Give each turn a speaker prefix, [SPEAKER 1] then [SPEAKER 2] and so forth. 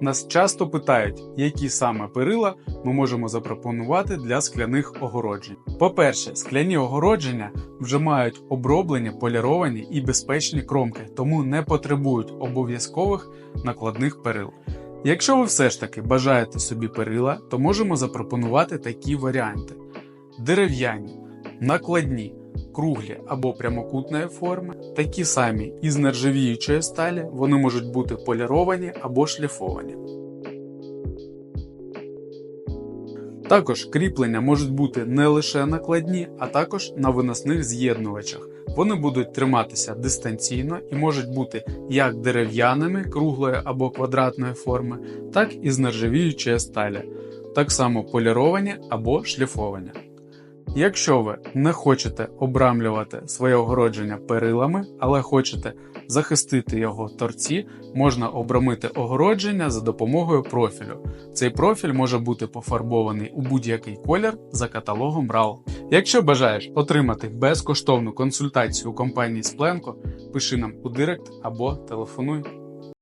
[SPEAKER 1] Нас часто питають, які саме перила ми можемо запропонувати для скляних огороджень. По-перше, скляні огородження вже мають оброблені, поліровані і безпечні кромки, тому не потребують обов'язкових накладних перил. Якщо ви все ж таки бажаєте собі перила, то можемо запропонувати такі варіанти: дерев'яні, накладні, круглі або прямокутної форми, такі самі із нержавіючої сталі, вони можуть бути поліровані або шліфовані. Також кріплення можуть бути не лише накладні, а також на виносних з'єднувачах. Вони будуть триматися дистанційно і можуть бути як дерев'яними круглої або квадратної форми, так і з нержавіючої сталі, так само поліровані або шліфовані. Якщо ви не хочете обрамлювати своє огородження перилами, але хочете захистити його торці, можна обрамити огородження за допомогою профілю. Цей профіль може бути пофарбований у будь-який колір за каталогом RAL. Якщо бажаєш отримати безкоштовну консультацію у компанії Спленко, пиши нам у директ або телефонуй